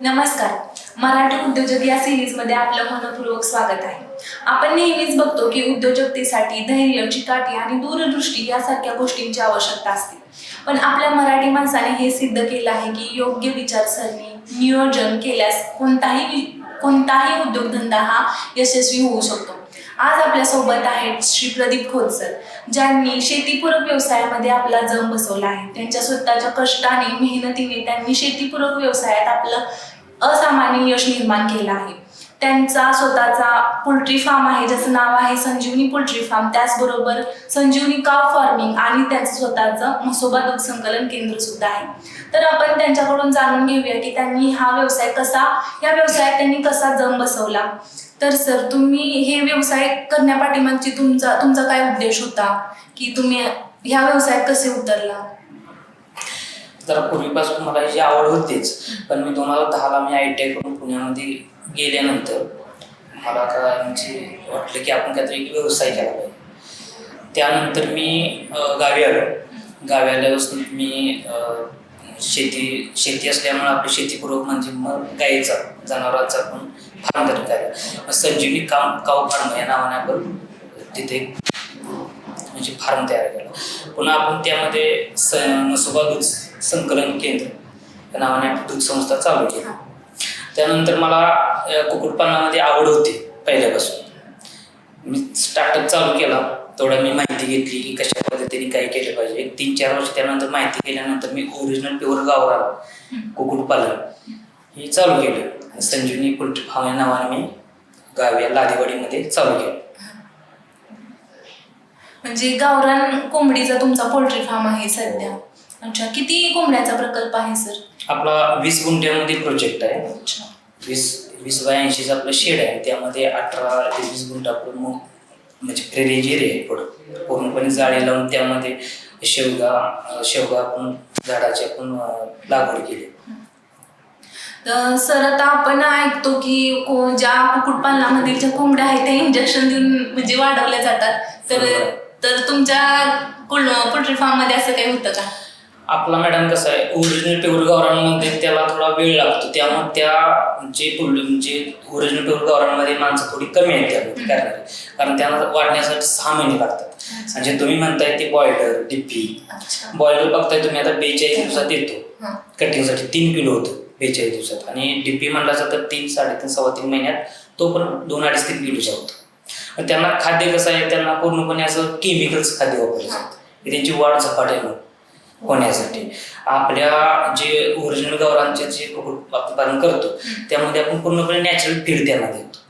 नमस्कार. मराठी उद्योजक या सिरीजमध्ये आपलं मनपूर्वक स्वागत आहे. आपण नेहमीच बघतो की उद्योजकतेसाठी धैर्य चिकाटी आणि दूरदृष्टी यासारख्या गोष्टींची आवश्यकता असते. पण आपल्या मराठी माणसाने हे सिद्ध केलं आहे की योग्य विचारसरणी नियोजन केल्यास कोणताही कोणताही उद्योगधंदा हा यशस्वी होऊ शकतो. आज आपल्यासोबत आहेत श्री प्रदीप खोतसर ज्यांनी शेतीपूरक व्यवसायामध्ये आपला जम बसवला आहे. त्यांच्या स्वतःच्या कष्टाने मेहनतीने त्यांनी शेतीपूरक व्यवसायात आपलं असामान्य यश निर्माण केलं आहे. त्यांचा स्वतःचा पोल्ट्री फार्म आहे ज्याचं नाव आहे संजीवनी पोल्ट्री फार्म त्याचबरोबर संजीवनी काव फार्मिंग आणि त्यांचं स्वतःचं म्हसोबा दूध संकलन केंद्र सुद्धा आहे. तर आपण त्यांच्याकडून जाणून घेऊया की त्यांनी हा व्यवसाय कसा या व्यवसायात त्यांनी कसा जम बसवला. तर सर तुम्ही हे व्यवसाय करण्यापाठीमागची तुमचा तुमचा काय उद्देश होता की तुम्ही ह्या व्यवसायात कसे उतरला? तर पूर्वीपासून मला ह्याची आवड होतीच पण मी दोन हजार दहाला मी आय टी आय करून पुण्यामध्ये गेल्यानंतर मला का म्हणजे वाटलं की आपण काहीतरी व्यवसाय केला पाहिजे त्यानंतर मी गावी आलो. गावी आल्यापासून मी शेती शेती असल्यामुळे आपली शेतीपूर्वक म्हणजे मग गाईचा जनावरांचा पण फार्म तयार केला संजीवनी काम काव फार्म या नावाने आपण तिथे म्हणजे फार्म तयार केला. पुन्हा आपण त्यामध्ये स मसोबा दूध संकलन केंद्र या नावाने आपली दूध संस्था चालू केली. त्यानंतर मला कुक्कुटपालनामध्ये आवड होती पहिल्यापासून. मी स्टार्टअप चालू केला. तेवढा मी माहिती घेतली की कशा पद्धतीने काय केलं पाहिजे. एक तीन चार वर्ष त्यानंतर माहिती केल्यानंतर मी ओरिजिनल प्युअर गावरान कुक्कुटपालन. हे चालू केलं. संजीवनी पोल्ट्री फार्म या नावाने मी गावी लादेवाडीमध्ये चालू केलं. म्हणजे गावरान कोंबडीचा तुमचा पोल्ट्री फार्म आहे सध्या. अच्छा किती कोंबड्याचा प्रकल्प आहे सर? आपला वीस गुंठ्यामध्ये प्रोजेक्ट आहे. अच्छा. वीस वीस बाय ऐंशीचं आपलं शेड आहे. त्यामध्ये अठरा ते वीस गुंठ आपलं मग म्हणजे फ्रेरेंज एरिया आहे पुढं. पूर्णपणे जाळी लावून त्यामध्ये शेवगा शेवगा आपण झाडाची आपण लागवड केली. तर सर आता आपण ऐकतो की को- ज्या कुक्कुटपालनामधील ज्या कोंबड्या आहेत त्या इंजेक्शन देऊन म्हणजे वाढवल्या जातात. तर तर तुमच्या पोल्ट्री फार्ममध्ये असं काही होतं का? आपला मॅडम कसं आहे? ओरिजिनल प्युअर गावरांमध्ये त्याला थोडा वेळ लागतो. त्यामुळे त्या जे म्हणजे ओरिजिनल प्युअर गावरांमध्ये माणसं थोडी कमी आहेत त्यामध्ये करणारी. कारण त्यांना वाढण्यासाठी सहा महिने लागतात. आणि जे तुम्ही म्हणताय ते बॉयलर अच्छा. बॉयलर बघताय तुम्ही आता बेचाळीस दिवसात येतो. कटिंगसाठी तीन किलो होतं बेचाळीस दिवसात. आणि डीपी म्हणलाचा तर तीन साडेतीन सव्वा तीन महिन्यात तो पण दोन अडीच तीन किलोचा होतो. त्यांना खाद्य कसं आहे? त्यांना पूर्णपणे असं केमिकल्स खाद्य वापरलं जातं. त्यांची वाढ झपाट्यानं होण्यासाठी. आपल्या जे ओरिजिनल गावरांचे जे पालन करतो त्यामध्ये आपण पूर्णपणे नॅचरल फीड त्यांना देतो.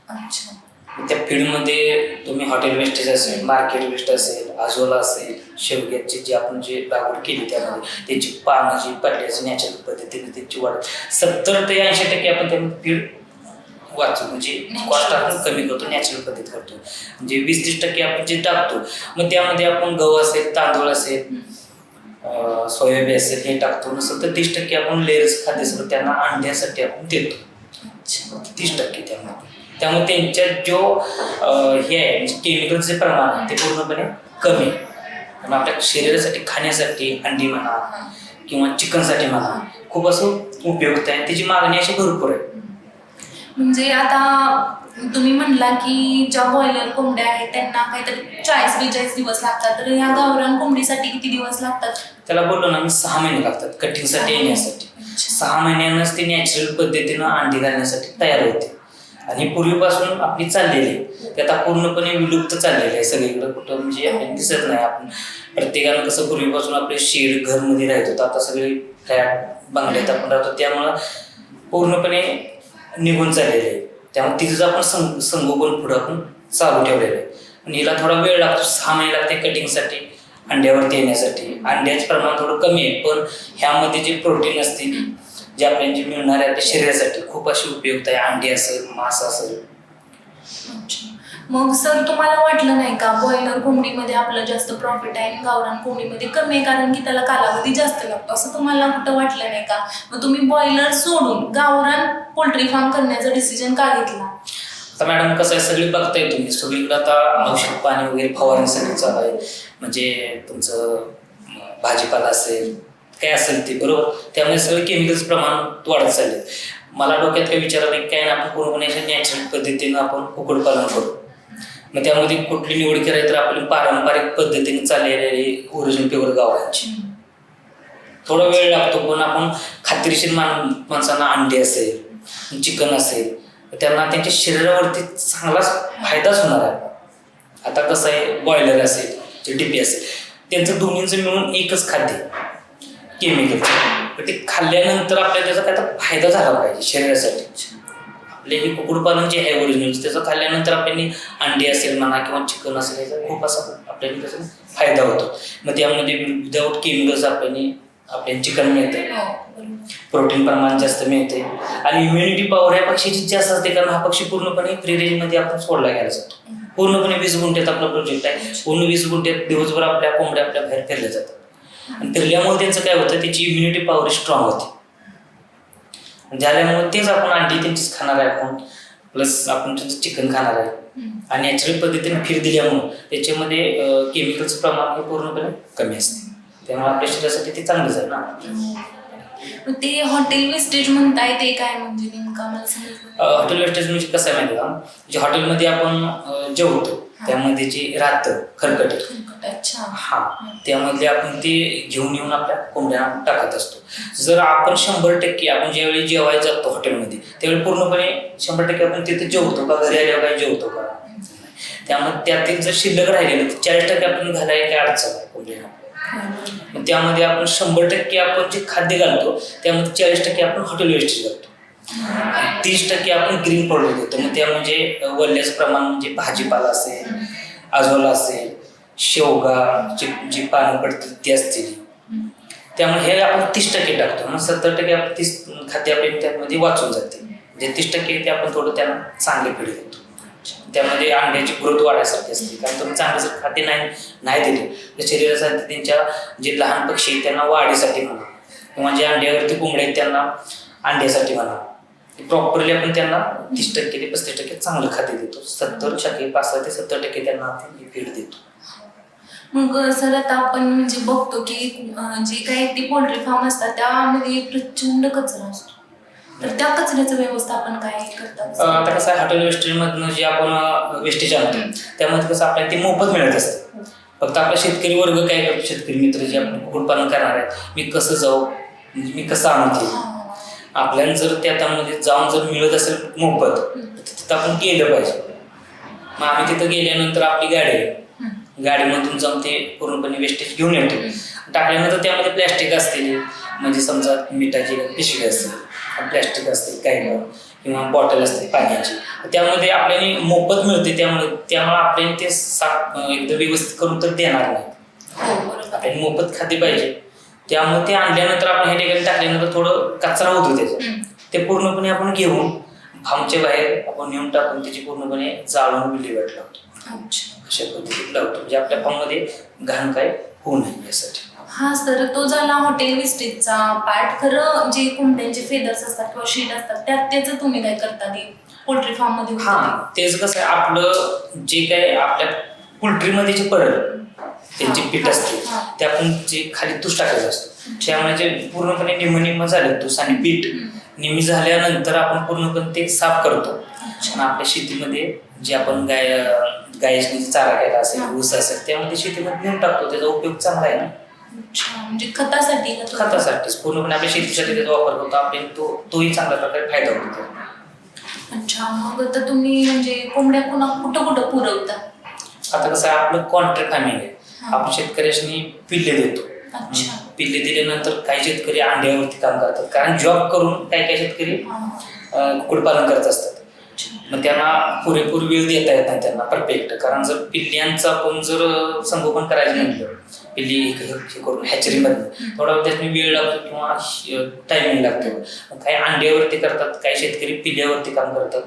त्या फीडमध्ये तुम्ही हॉटेल वेस्टेज असेल मार्केट वेस्ट असेल आजोला असेल शेवग्याची जी आपण जे लागवड केली त्यामध्ये त्याची पानं जी पडल्याची नॅचरल पद्धतीने त्याची वाढ. सत्तर ते ऐंशी टक्के आपण त्यामध्ये फीड वाचू म्हणजे कॉस्ट आपण कमी करतो नॅचरल पद्धत करतो. म्हणजे वीस तीस टक्के आपण जे टाकतो मग त्यामध्ये आपण गहू असेल तांदूळ असेल सोयाबीन असेल हे टाकतो. नसेल तर तीस टक्के आपण लेअर्स खाद्य सगळं त्यांना अंड्यासाठी आपण देतो. तीस टक्के त्यामध्ये. त्यामुळे त्यांच्यात जो हे आहे केमिकलचे प्रमाण आहे ते पूर्णपणे कमी आहे. त्यामुळे आपल्या शरीरासाठी खाण्यासाठी अंडी म्हणा किंवा चिकनसाठी म्हणा खूप असं उपयुक्त आहे. त्याची मागणी अशी भरपूर आहे. म्हणजे आता तुम्ही म्हणला की ज्या बॉयलर कोंबड्या आहेत त्यांना काहीतरी चाळीस बेचाळीस दिवस लागतात. तर ह्या गावरान कोंबडीसाठी किती दिवस लागतात? त्याला बोललो ना मी सहा महिने लागतात कटिंगसाठी येण्यासाठी. सहा महिन्यानंच ते नॅचरल पद्धतीनं अंडी घालण्यासाठी तयार होते. आणि पूर्वीपासून आपली चाललेली आहे. ते आता पूर्णपणे विलुप्त चाललेली आहे सगळीकडे. कुठं म्हणजे आपल्याला दिसत नाही आपण. प्रत्येकानं कसं पूर्वीपासून आपले शेड घरमध्ये राहत होतं. आता सगळे फ्लॅट बंगल्यात आपण राहतो. त्यामुळं पूर्णपणे निघून चाललेले आहे. त्यामुळे तिथं आपण संग संगोपन पुढं आपण चालू ठेवलेलं आहे. आणि हिला थोडा वेळ लागतो सहा महिने लागते कटिंगसाठी अंड्यावरती येण्यासाठी. अंड्याचं प्रमाण थोडं कमी आहे पण ह्यामध्ये जे प्रोटीन असतील जे आपल्या जे मिळणारे आपल्या शरीरासाठी खूप अशी उपयुक्त आहे. अंडी असेल मांस असेल. अच्छा. मग सर तुम्हाला वाटलं नाही का? बॉयलर कोंबडीमध्ये आपलं जास्त प्रॉफिट आहे आणि गावरान कोंबडीमध्ये कमी आहे कारण की त्याला कालावधी जास्त लागतो. असं तुम्हाला कुठं वाटलं नाही का? मग तुम्ही बॉयलर सोडून गावरान पोल्ट्री फार्म करण्याचा डिसिजन का घेतला? आता मॅडम कसं आहे सगळी बघताय तुम्ही. सगळीकडे आता औषध पाणी वगैरे फवारणी सगळी चालू आहे. म्हणजे तुमचं भाजीपाला असेल काय असेल ते बरोबर? त्यामुळे सगळे केमिकल्स प्रमाण वाढत चालले मला डोक्यात काय विचारलं की काय ना आपण पूर्णपणे अशा नॅचरल पद्धतीनं आपण कुक्कुटपालन करू? मग त्यामध्ये कुठली निवड करायची तर आपली पारंपरिक पद्धतीने चाललेली ओरिजिन प्युअर गावांची. थोडा वेळ लागतो पण आपण खात्रीशीर मान माणसांना अंडी असेल चिकन असेल त्यांना त्यांच्या शरीरावरती चांगलाच फायदाच होणार आहे. आता कसं आहे बॉयलर असेल जे डीपी असेल त्यांचं दोन्हींचं मिळून एकच खाद्य केमिकलचं ते खाल्ल्यानंतर आपल्याला त्याचा काय फायदा झाला पाहिजे शरीरासाठी. आपले हे कुक्कुटपालन जे आहे ओरिजिनल त्याचं खाल्ल्यानंतर आपल्याला अंडे असेल म्हणा किंवा चिकन असेल याचा खूप असा आपल्याला त्याचा फायदा होतो. मग त्यामध्ये विदाऊट केमिकल्स आपल्याला आपल्याला चिकन मिळतं. प्रोटीन प्रमाण जास्त मिळते आणि इम्युनिटी पॉवर या पक्षीची जास्त असते कारण हा पक्षी पूर्णपणे फ्री रेंजमध्ये आपण सोडला गेला जातो. पूर्णपणे वीस गुंठ्यात आपला प्रोजेक्ट आहे. पूर्ण वीस गुंठ्यात दिवसभर आपल्या कोंबड्या आपल्या बाहेर फिरल्या जातात. आणि फिरल्यामुळे त्यांचं काय होतं त्याची इम्युनिटी पॉवर स्ट्रॉंग होते. आणि झाल्यामुळे तेच आपण अंडी त्यांचीच खाणार आहे आपण. प्लस आपण त्यांचं चिकन खाणार आहे. आणि नॅचरल पद्धतीने फिर दिल्यामुळं त्याच्यामध्ये केमिकलचं प्रमाण हे पूर्णपणे कमी असते. त्यामुळे आपल्या शरीरासाठी ते चांगलंच आहे ना. ते हॉटेल वेस्टेज म्हणताय ते काय म्हणजे नेमकं? समजलं हॉटेल वेस्टेज म्हणजे कसं आहे माहिती का? जे हॉटेलमध्ये आपण जेवतो. त्यामध्ये जे राहतं खरकट हा. त्यामधले आपण ते घेऊन येऊन आपल्या कोंबड्यांना टाकत असतो. जर आपण शंभर टक्के आपण ज्यावेळी जेवायला जातो हॉटेलमध्ये त्यावेळी पूर्णपणे शंभर टक्के आपण तिथे जेवतो का? घरी आल्यावर काय जेवतो का? त्यामुळे त्यातील जर शिल्लक राहिलेलं तर चाळीस टक्के आपण घालायला काय अडचण आहे कोंबड्यांना. त्यामध्ये आपण शंभर टक्के आपण जे खाद्य घालतो त्यामध्ये चाळीस टक्के आपण हॉटेल वेस्टेज घालतो. तीस टक्के आपण ग्रीन प्रोडक्ट घेतो मग त्या म्हणजे वल्ल्याचं प्रमाण म्हणजे भाजीपाला असेल आजोला असेल शेवगा जी जी पानं पडतील ती असतील. त्यामुळे हे आपण तीस टक्के टाकतो. मग सत्तर टक्के आपण तीस खाद्य आपले त्यामध्ये वाचून जाते. म्हणजे तीस टक्के ते आपण थोडं त्यांना चांगले पिढी देतो. त्यामध्ये अंड्याची ग्रोथ वाढायसारखी असते. कारण तुम्ही चांगलं जर खाते नाही नाही दिले तर शरीरासाठी त्यांच्या जे लहान पक्षी आहेत त्यांना वाढीसाठी म्हणा किंवा जे अंड्यावरती कोंबडे आहेत त्यांना अंड्यासाठी म्हणा. प्रॉपरली आपण त्यांना तीस टक्के ते पस्तीस टक्के चांगलं खाद्य देतो. सत्तर टक्के पाच ते सत्तर टक्के त्यांना फीड देतो. मग सर आता आपण म्हणजे बघतो की जे काही ते पोल्ट्री फार्म असतात त्यामध्ये प्रचंड कचरा असतो. तर त्या कचऱ्याचं व्यवस्थापन काय करतात? आता कसं आहे हॉटेल वेस्टेजमधनं जे आपण वेस्टेज आणतो त्यामध्ये कसं आपल्याला ते मोफत मिळत असतं. फक्त आपला शेतकरी वर्ग काय करतो? शेतकरी मित्र जे आपण कुक्कुटपालन करणार आहेत मी कसं जाऊ म्हणजे मी कसं आणू ते? आपल्याला जर त्या त्यामध्ये जाऊन जर मिळत असेल मोफत तर तिथं आपण केलं पाहिजे. मग आम्ही तिथं गेल्यानंतर आपली गाडी गाडीमधून जाऊन ते पूर्णपणे वेस्टेज घेऊन येतो. टाकल्यानंतर त्यामध्ये प्लॅस्टिक असतील म्हणजे समजा मिठाची पिशवी असते प्लॅस्टिक असते काही किंवा बॉटल असते पाण्याची. त्यामध्ये आपल्याला मोफत मिळते. त्यामुळे त्यामुळे आपल्याला ते साफ एकदम व्यवस्थित करून तर देणार नाही. हो आपल्याला मोफत खाते पाहिजे. त्यामुळे ते आणल्यानंतर आपण हे ठिकाणी टाकल्यानंतर थोडं कचरा होतो त्याचा. ते पूर्णपणे आपण घेऊन फार्मच्या बाहेर आपण नेऊन टाकून त्याची पूर्णपणे जाळून विल्हेवाट लावतो. अशा पद्धतीत लावतो. म्हणजे आपल्या फार्ममध्ये घाण काय होऊ नये यासाठी. हा सर तो झाला हॉटेल विस्टेजचा पार्ट. खरं जे कोंबड्यांचे फेदर्स असतात किंवा शीट असतात त्यात त्याचं तुम्ही काय करता ते? पोल्ट्री फार्ममध्ये हा तेच कसं आहे आपलं जे काय आपल्या पोल्ट्रीमध्ये जे पडलं त्यांची पीठ असते. ते आपण जे खाली तूस टाकायचं असतं. त्यामुळे जे पूर्णपणे निम्म निम्म झालं तूस आणि पीठ निम्मी झाल्यानंतर आपण पूर्णपणे ते साफ करतो. आणि आपल्या शेतीमध्ये जे आपण गाय गायची चारा केला असेल. ऊस असेल त्यामध्ये शेतीमध्ये नेऊन टाकतो. त्याचा उपयोग चांगला आहे ना? म्हणजे खतासाठी? खतासाठीच. पूर्णपणे आपल्या शेतीसाठी त्याचा वापर करतो. आपल्याला तो तोही चांगल्या प्रकारे फायदा होतो. अच्छा. मग आता तुम्ही म्हणजे कोंबड्या पुन्हा कुठं कुठं पुरवता? आता कसं आपलं कॉन्ट्रॅक्ट फार्मिंग आहे. आपण शेतकऱ्यांनी पिल्ले देतो. पिल्ले दिल्यानंतर काही शेतकरी अंड्यावरती काम करतात. कारण जॉब करून काही काही शेतकरी कुक्कुटपालन करत असतात. मग त्यांना पुरेपूर वेळ देता येत नाही त्यांना परफेक्ट कारण जर पिल्ल्यांचं आपण जर संगोपन करायचं म्हटलं पिल्ली हे करून हॅचरीमधनं थोडा त्यातनी वेळ लागतो किंवा टायमिंग लागतो. काही अंड्यावरती करतात काही शेतकरी पिल्ल्यावरती काम करतात.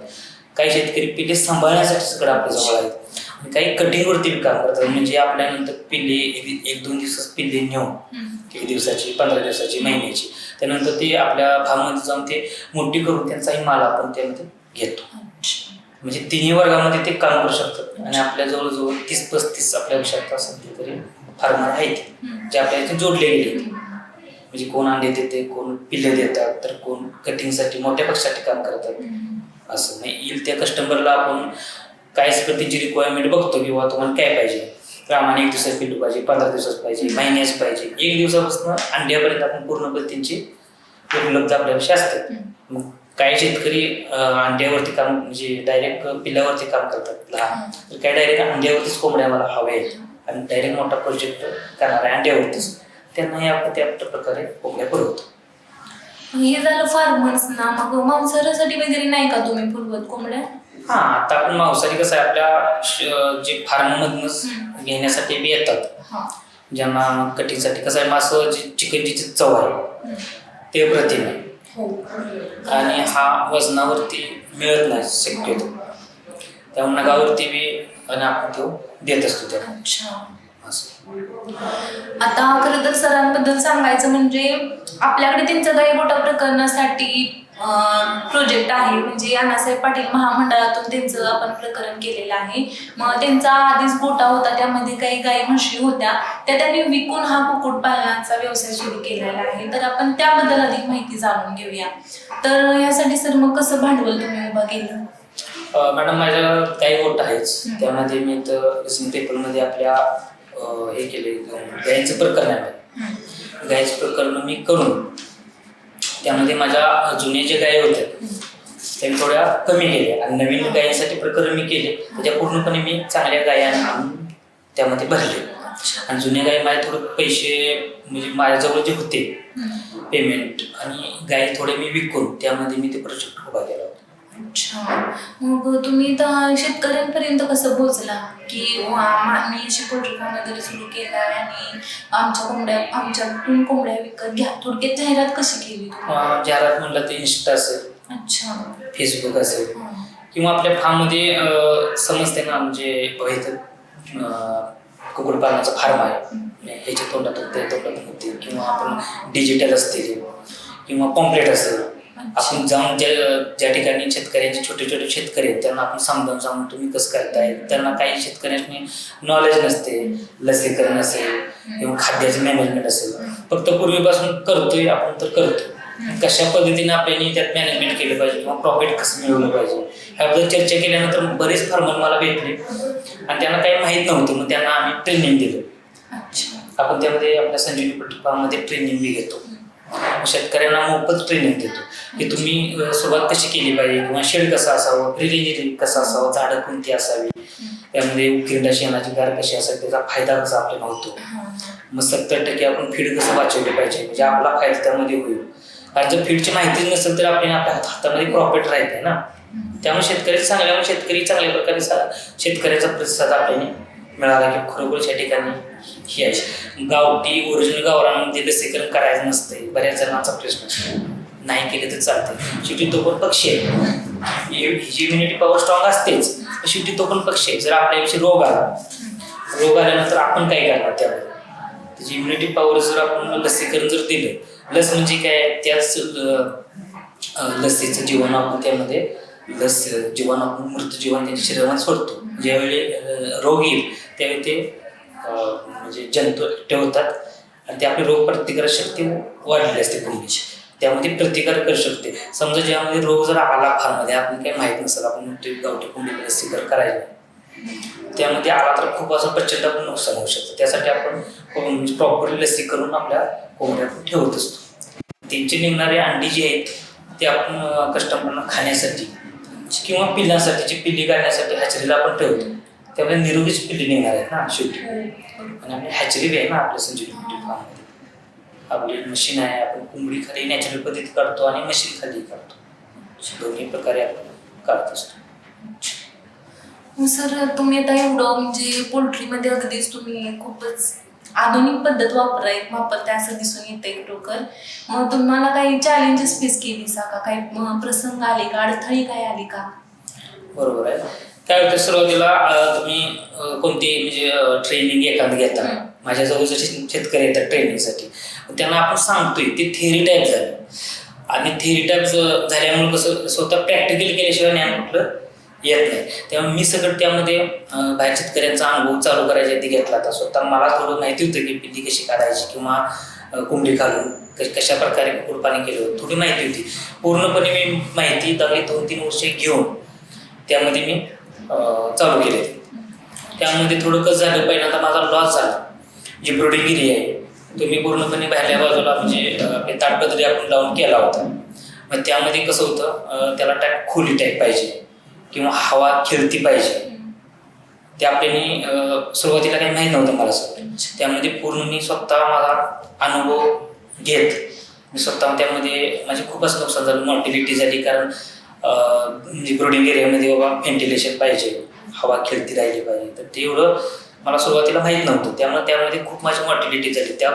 काही शेतकरी पिल्ले सांभाळण्यासाठी सगळं आपल्या जवळ आहेत. काही कटिंगवरती काम करतात. म्हणजे आपल्यानंतर पिल्ले एक एक दोन दिवसात पिल्ले नेऊन. एक दिवसाची पंधरा दिवसाची महिन्याची. त्यानंतर ते आपल्या फार्ममध्ये जाऊन ते मोठी करून त्यांचाही माल आपण त्यामध्ये घेतो. म्हणजे तिन्ही वर्गामध्ये ते काम करू शकतात. आणि आपल्या जवळजवळ तीस पस्तीस आपल्या आवश्यकता सध्या तरी फार्मर आहेत. जे आपल्या इथे जोडले गेले. म्हणजे कोण अंडे देते कोण पिल्ले देतात तर कोण कटिंगसाठी मोठ्या पक्षासाठी काम करतात. असं नाही. येईल त्या कस्टमरला आपण काहीच त्यांची रिक्वायरमेंट बघतो किंवा तुम्हाला काय पाहिजे? प्रमाणे एक दिवसात पिल्लू पाहिजे पंधरा दिवसात पाहिजे महिन्याच पाहिजे एक दिवसापासून अंड्यापर्यंत आपण पूर्णपणे त्यांची उपलब्ध आपल्यापाशी असतात मग काही शेतकरी अंड्यावरती काम म्हणजे डायरेक्ट पिल्ल्यावरती काम करतात. लहान. तर काही डायरेक्ट अंड्यावरतीच कोंबड्या मला हवे आहेत. आणि डायरेक्ट मोठा प्रोजेक्ट करणार आहे अंड्यावरतीच. त्यांनाही आपण त्या प्रकारे कोंबड्या पुरवतो. हे झालं फार्मर्सना मग मांसाहारासाठी वगैरे नाही का तुम्ही पुरवत कोंबड्या? हा आता आपण मांसाहारी कसं आहे आपल्या जे फार्ममधूनच घेण्यासाठी बी येतात. हा. ज्यांना कटिंगसाठी कसं आहे मासं जी चिकनची जी चव आहे ते प्रतिम आहे. हो आणि हा वजनावरती मिळत नाही शक्यतो. त्यामुळे नगावरती बी आणि आपण तो देत असतो त्या असं. आता खरं तर सरांबद्दल सांगायचं म्हणजे आपल्याकडे त्यांचं गाई गोटा प्रकरणासाठी प्रोजेक्ट आहे. म्हणजे अण्णासाहेब पाटील महामंडळातून त्यांचं आपण प्रकरण केलेलं आहे. मग त्यांचा आधीच गोटा होता त्यामध्ये काही गाई म्हशी होत्या. त्या त्यांनी विकून हा कुक्कुटपालनाचा व्यवसाय सुरू केलेला आहे. तर आपण त्याबद्दल अधिक माहिती जाणून घेऊया. तर यासाठी सर मग कसं भांडवल तुम्ही उभं केलं? मॅडम माझ्या काही गोट आहेच. त्यामध्ये मी तर पेपरमध्ये आपल्या हे केले गायींचं प्रकरण आहे. गायीचं प्रकरण मी करून त्यामध्ये माझ्या जुने जे गायी होत्या त्या थोड्या कमी केल्या आणि नवीन गायींसाठी प्रकरण मी केले. त्याच्या पूर्णपणे मी चांगल्या गायी आणून त्यामध्ये भरले. आणि जुन्या गायी माझे थोडे पैसे म्हणजे माझ्याजवळ जे होते पेमेंट आणि गायी थोडे मी विकून त्यामध्ये मी ते प्रोजेक्ट उभा केला. होता अच्छा. मग तुम्ही तर शेतकऱ्यांपर्यंत कसं पोहोचला? की मा- अशी पोल्ट्री फार्म वगैरे सुरू केला आणि आमच्या कोंबड्या आमच्याकडून कोंबड्या विकत घ्या. थोडक्यात जाहिरात कशी केली जाहिरात म्हणलं तर इन्स्टा असेल अच्छा. फेसबुक असेल. किंवा आपल्या फार्ममध्ये समजते ना म्हणजे इथं कुक्कुटपालनाचा फार्म आहे. ह्याच्या तोंडातून ते तोंडातून होतील किंवा आपण डिजिटल असतील किंवा पॉम्पलेट असेल. आपण जाऊन ज्या ज्या ठिकाणी शेतकऱ्यांचे छोटे छोटे शेतकरी आहेत त्यांना आपण समजावून सांगून तुम्ही कसं करताय? त्यांना काही शेतकऱ्यांनी नॉलेज नसते लसीकरण असेल किंवा खाद्याचं मॅनेजमेंट असेल. फक्त पूर्वीपासून करतोय आपण तर करतो कशा पद्धतीने आपल्याला त्यात मॅनेजमेंट केलं पाहिजे किंवा प्रॉफिट कसं मिळवलं पाहिजे? ह्याबद्दल चर्चा केल्यानंतर बरेच फार्मर मला भेटले. आणि त्यांना काही माहीत नव्हतं मग त्यांना आम्ही ट्रेनिंग दिलं. आपण त्यामध्ये आपल्या संजीवनी फार्ममध्ये ट्रेनिंग बी घेतो. शेतकऱ्यांना मोफत ट्रेनिंग देतो. की तुम्ही सुरुवात कशी केली पाहिजे? किंवा शेड कसं असावं? फ्रीज कसं असावं? झाडं कोणती असावी? त्यामध्ये उकिरडा शेणाची गार कशी असावी? त्याचा फायदा कसा आपल्याला होतो? मग सत्तर टक्के आपण फीड कसं वाचवली पाहिजे? म्हणजे आपला फायदा त्यामध्ये होईल. कारण जर फीडची माहितीच नसेल तर आपल्याला आपल्या हातामध्ये प्रॉफिट राहत नाही ना. त्यामुळे शेतकरी चांगल्यामुळे म्हणजे शेतकरी चांगल्या प्रकारे सा- शेतकऱ्याचा प्रतिसाद आपल्याने मिळाला की खरोखर या ठिकाणी हे आहे गावठी ओरिजिनल गावरांमध्ये लसीकरण करायचं नसतंय. बऱ्याच जणांचा प्रश्न. असतो नाही केले तर चालते शेवटी तो पण पक्षी आहे. हिची इम्युनिटी पॉवर स्ट्रॉंग असतेच शेवटी तो पण पक्षी आहे. जर आपल्याविषयी रोग आला रोग आल्यानंतर आपण काय करणार त्यामध्ये त्याची इम्युनिटी पॉवर जर आपण लसीकरण जर दिलं लस म्हणजे काय? त्याच लसीचं जीवन आपण त्यामध्ये लस जीवन आपण मृत जीवन त्यांच्या शरीरात सोडतो. ज्यावेळी रोग येईल त्यावेळी ते म्हणजे जंतू ठेवतात आणि ते आपली रोग प्रतिकारक शक्ती वाढलेली असते कोंबडीची त्यामध्ये प्रतिकार करू शकते. समजा ज्यामध्ये रोग जर आला फारमध्ये आपण काही माहीत नसेल आपण ते गावठी कोंबडी लसीकरण करायचं त्यामध्ये आला तर खूप असं प्रचंड आपण नुकसान होऊ शकतं. त्यासाठी आपण प्रॉपरली लसी करून आपल्या कोंबड्या ठेवत असतो. त्यांचे निघणारे अंडी जी आहेत ते आपण कस्टमरना खाण्यासाठी किंवा पिल्लांसाठी जी पिल्ली काढण्यासाठी हॅचरीला आपण ठेवतो. त्यामुळे निरोगीच पिल्ली निघणार आहेत ना शेवटी आणि आपली हॅचरी आहे ना आपल्या संजीवनी पोल्ट्री फार्ममध्ये आपली मशीन आहे आपण कोंबडी खाली नॅचरल पद्धतीत काढतो आणि मशीन खाली काढतो. दोन्ही प्रकारे आपण काढत असतो. सर तुम्ही आता एवढं म्हणजे पोल्ट्रीमध्ये अगदीच तुम्ही खूपच आधुनिक पद्धत वापराय वापरताय असं दिसून येतंय खरोखर. मग तुम्हाला काही चॅलेंजेस फेस केली का? काही प्रसंग आले का? अडथळी काय आली का? बरोबर आहे. काय होतं सुरुवातीला तुम्ही कोणती म्हणजे ट्रेनिंग एखादं घेता. माझ्याजवळ जसे शेतकरी येतात ट्रेनिंगसाठी त्यांना आपण सांगतोय ते थेअरी टाईप झालं. आणि थेअरी टाईप झाल्यामुळे कसं स्वतः प्रॅक्टिकल केल्याशिवाय ज्ञान कुठलं येत नाही. त्यामुळे मी सगळं त्यामध्ये बाहेर शेतकऱ्यांचा अनुभव चालू करायच्या आधी घेतला होता. स्वतः मला थोडं माहिती होतं की पिल्ली कशी काढायची किंवा अं, कोंबडी घालून क- कशा प्रकारे कुकुरपालन केलं होतं. थोडी माहिती होती. पूर्णपणे मी माहिती दहावी दोन तीन वर्षे घेऊन त्यामध्ये मी चालू केले. त्यामध्ये थोडं कसं झालं पहिल्यांदा माझा लॉस झाला. जी ब्रोडिंग एरिया आहे तो मी पूर्णपणे बाहेरल्या बाजूला म्हणजे अं, ताटपत्री आपण लावून केला होता. मग त्यामध्ये कसं होतं त्याला टाईप खोली टाईप पाहिजे किंवा हवा खेळती पाहिजे. ते आपल्याने सुरुवातीला काही माहीत नव्हतं मला सर त्यामध्ये पूर्ण मी स्वतः माझा अनुभव घेत. मी स्वतः त्यामध्ये माझे खूपच नुकसान झालं मॉर्टिलिटी झाली. कारण अं, म्हणजे ब्रोडिंग एरियामध्ये बाबा व्हेंटिलेशन पाहिजे हवा खेळती राहिली पाहिजे. तर ते एवढं मला सुरुवातीला माहीत नव्हतं. त्यामुळे त्यामध्ये खूप माझी मॉर्टिलिटी झाली. त्या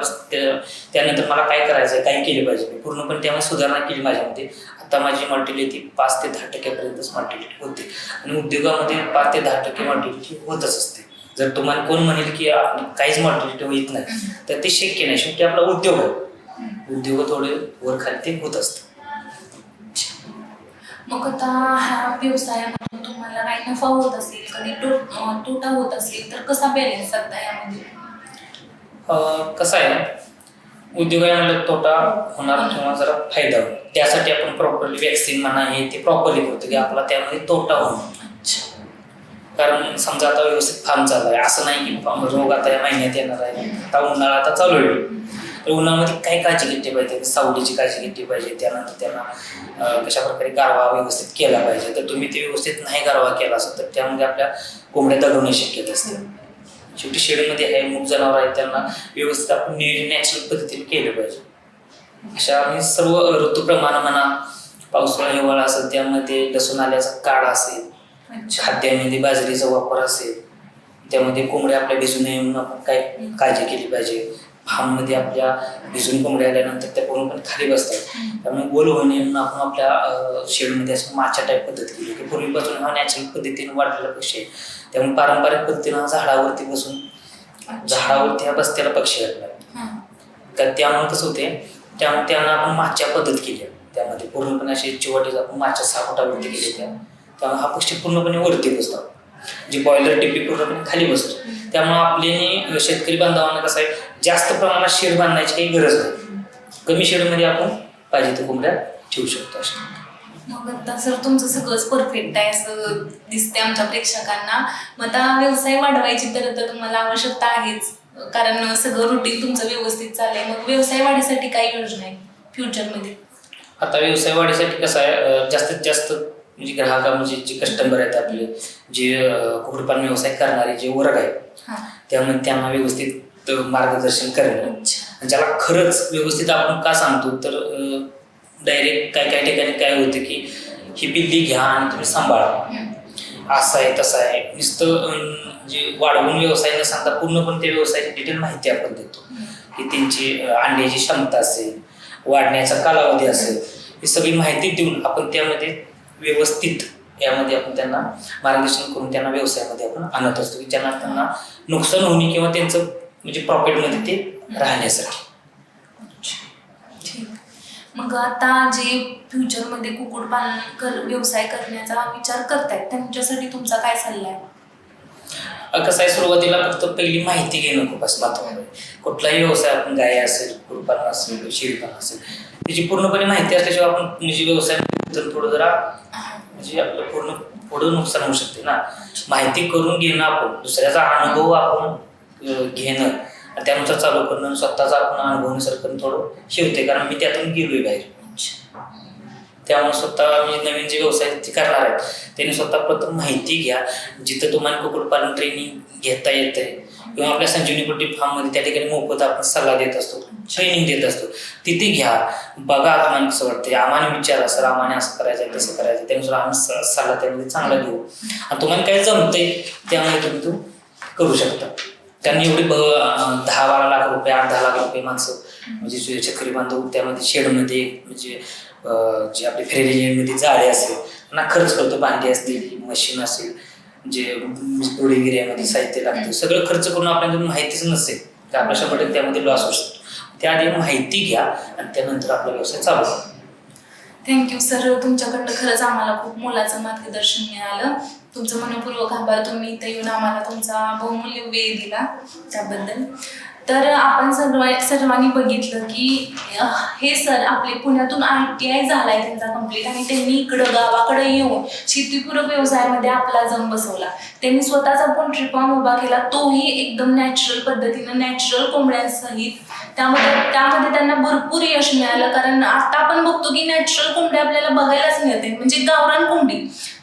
त्यानंतर मला काय करायचं काय केले पाहिजे मी? पूर्णपणे त्यामध्ये सुधारणा केली माझ्यामध्ये. आता माझी मॉर्टिलिटी पाच ते दहा टक्क्यापर्यंतच मॉर्टिलिटी होते. आणि उद्योगामध्ये पाच ते दहा टक्के मॉर्टिलिटी होतच असते. जर तुम्हाला कोण म्हणेल की आपली काहीच मॉर्टिलिटी होत नाही तर ते शक्य नाही. शेवटी आपला उद्योग आहे. उद्योग थोडे वर खाली ते होत असतं मग आता ह्या व्यवसायामधून तुम्हाला काही नफा होत असेल कधी तोटा होत असेल तर कसा बॅलन्स करता यामध्ये? कसं आहे उद्योगाला म्हणलं तोटा होणार किंवा जरा फायदा होईल. त्यासाठी आपण प्रॉपरली वॅक्सिन म्हणा हे ते प्रॉपरली करतो की आपला त्यामध्ये तोटा होणार अच्छा. कारण समजा आता व्यवस्थित फार्म चालू आहे. असं नाही की रोग आता या महिन्यात येणार आहे. आता उन्हाळा आता चालू आहे. तर उन्हाळ्यामध्ये काय काळजी घेतली पाहिजे? सावलीची काळजी घेतली पाहिजे त्यानंतर त्यांना कशा प्रकारे गारवा व्यवस्थित केला पाहिजे. तर तुम्ही ते व्यवस्थित नाही गारवा केला असेल तर त्यामध्ये आपल्या कोंबड्या दगवण्याची शक्यता असते. शेवटी शेडमध्ये आहे मूग जनावर आहे त्यांना व्यवस्थित आपण नॅचरल पद्धतीने केलं पाहिजे. अशा आम्ही सर्व ऋतूप्रमाणे म्हणा पावसाळा हिवाळा असेल त्यामध्ये लसूण आल्याचा काढा असेल खाद्यामध्ये बाजरीचा वापर असेल त्यामध्ये कोंबड्या आपल्या भिजू नये म्हणून आपण काय काळजी केली पाहिजे? फार्ममध्ये आपल्या भिजून कोंबड्या आल्यानंतर त्या पूर्णपणे खाली बसतात. त्यामुळे गोल होणे आपण आपल्या शेडमध्ये असं माच्या टाईप पद्धत केली की पूर्वीपासून हा नॅचरल पद्धतीने वाढलेला पक्षी आहे. त्यामुळे पारंपरिक पद्धतीनं हा झाडावरती बसून झाडावरती ह्या बसत्याला पक्षी घातला हां. तर त्यामुळे कसं होते त्यामुळे त्यामुळे आपण मागच्या पद्धत केली आहे. त्यामध्ये पूर्णपणे असे चिवटीचा आपण मागच्या सापटावरती केले त्या त्यामुळे हा पक्षी पूर्णपणे वरती बसतो. जी बॉयलर टिपी पूर्णपणे खाली बसतो. त्यामुळे आपल्याने शेतकरी बांधवांना कसं आहे जास्त प्रमाणात शेड बांधण्याची काही गरज नाही. कमी शेडमध्ये आपण पाहिजे तर कोंबड्या ठेवू शकतो अशा. मग आता सर तुमचं सगळंच परफेक्ट आहे असं दिसते आमच्या प्रेक्षकांना. मग आता व्यवसाय वाढवायची तर तर तुम्हाला आवश्यकता आहेच. कारण सगळं रुटीन तुमचं व्यवस्थित चाललंय. मग व्यवसाय वाढीसाठी काय योजना आहे फ्युचरमध्ये आता व्यवसाय वाढीसाठी कसं आहे जास्तीत जास्त म्हणजे ग्राहक म्हणजे जे कस्टमर आहेत आपले जे अं, कुक्कुटपालन व्यवसाय करणारे जे वर्ग आहेत हां. त्यामध्ये त्यांना व्यवस्थित मार्गदर्शन करणं. आणि ज्याला खरंच व्यवस्थित आपण का सांगतो तर डायरेक्ट काय काय ठिकाणी काय होतं की ही बिल्ली घ्या आणि तुम्ही सांभाळा. असं आहे तसं आहे. नुसतं जे वाढवून व्यवसाय न सांगता पूर्णपणे त्या व्यवसायाची डिटेल माहिती आपण देतो. की त्यांची अंड्याची क्षमता असेल वाढण्याचा कालावधी असेल ही सगळी माहिती देऊन आपण त्यामध्ये व्यवस्थित यामध्ये आपण त्यांना मार्गदर्शन करून त्यांना व्यवसायामध्ये आपण आणत असतो. की ज्यांना त्यांना नुकसान होणे किंवा त्यांचं म्हणजे प्रॉफिटमध्ये ते राहण्यासाठी. ठीक. मग आता जे फ्युचरमध्ये कुक्कुटपालन कर व्यवसाय करण्याचा विचार करतायत त्यांच्यासाठी तुमचा काय सल्ला आहे? कसं आहे सुरुवातीला फक्त पहिली माहिती घेणं खूप असं महत्त्वाचं कुठलाही व्यवसाय आपण गाय असेल कुरपालन असेल शेळीपालन असेल त्याची पूर्णपणे माहिती असल्याशिवाय आपण म्हणजे व्यवसाय तर थोडं जरा म्हणजे आपलं पूर्ण पुढं नुकसान होऊ शकते ना. माहिती करून घेणं आपण दुसऱ्याचा अनुभव आपण घेणं. त्यानुसार चालू करणं स्वतःचा आपण अनुभवण्यासारखं करणं थोडं शिवते. कारण मी त्यातून गेलोय बाहेर. त्यामुळे स्वतः म्हणजे नवीन जे व्यवसाय ते करणार आहेत. त्यांनी स्वतः प्रथम माहिती घ्या. जिथं तुम्हाला कुक्कुटपालन ट्रेनिंग घेता येते किंवा आपल्या संजीवनी पोल्ट्री फार्ममध्ये त्या ठिकाणी मोफत आपण सल्ला देत असतो ट्रेनिंग देत असतो तिथे घ्या. बघा आम्हाला कसं वाटतं आम्हाला विचारा सर आम्हाला असं करायचं तसं करायचं त्यानुसार आम्ही सल्ला त्यामध्ये चांगला देऊ आणि तुम्हाला काय जमतंय त्यामुळे तुम्ही तो करू शकता. त्यांनी एवढी दहा बारा लाख रुपये आठ दहा लाख रुपये माणसं म्हणजे शेतकरी बांधव त्यामध्ये शेडमध्ये म्हणजे जे आपले फ्रेरेजमध्ये जाळे असेल त्यांना खर्च करतो भांडी असतील मशीन असेल जे पुढे साहित्य लागतं सगळं खर्च करून आपल्याला जर माहितीच नसेल. तर आपल्या शंभर टक्के त्यामध्ये लॉस होऊ शकतो. त्याआधी माहिती घ्या आणि त्यानंतर आपला व्यवसाय चालू. थँक्यू सर तुमच्याकडनं खरंच आम्हाला खूप मोलाचं मार्गदर्शन मिळालं. तुमचं मनपूर्वक आभार. तुम्ही इथं येऊन आम्हाला तुमचा बहुमूल्य वेळ दिला त्याबद्दल. तर आपण सर्व सर्वांनी बघितलं की हे सर आपले पुण्यातून आय टी आय झालाय त्यांचा कंप्लीट आणि त्यांनी इकडं गावाकडे येऊन शेतीपूरक व्यवसायामध्ये आपला जम बसवला. त्यांनी स्वतःचा पण ट्रिपॉम उभा केला. तोही एकदम नॅचरल पद्धतीनं नॅचरल कोंबड्यांसहित त्यामध्ये त्यामध्ये त्यांना भरपूर यश मिळालं. कारण आता आपण बघतो की नॅचरल कोंबडी आपल्याला बघायलाच मिळते. म्हणजे गावरान कोंबडी.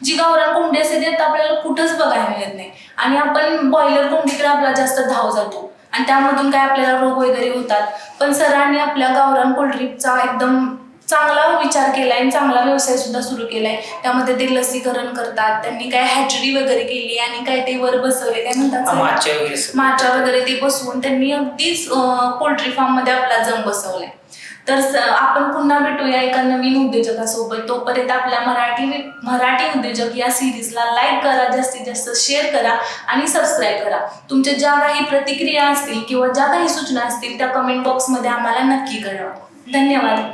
जी गावरान कोंबडी असते ते आपल्याला कुठंच बघायला मिळत नाही. आणि आपण बॉयलर कोंबडीकडे आपला जास्त धाव जातो. आणि त्यामधून काय आपल्याला रोग वगैरे होतात. पण सरांनी आपल्या गावरान पोल्ट्रीचा एकदम चांगला विचार केलाय आणि चांगला व्यवसाय सुद्धा सुरू केलाय. त्यामध्ये ते लसीकरण करतात त्यांनी काय हॅचरी वगैरे केली आणि काय ते वर बसवले काय म्हणतात सर? मागच्या वगैरे ते बसवून त्यांनी अगदीच पोल्ट्री फार्ममध्ये आपला जम बसवलाय. तर आपण पुन्हा भेटूया एका नवीन उद्योजकासोबत. तोपर्यंत आपल्या मराठी मराठी उद्योजक या सिरीजला लाईक करा जास्तीत जास्त शेअर करा आणि सबस्क्राईब करा. तुमच्या ज्या काही प्रतिक्रिया असतील किंवा ज्या काही सूचना असतील त्या कमेंट बॉक्समध्ये आम्हाला नक्की कळवा. धन्यवाद.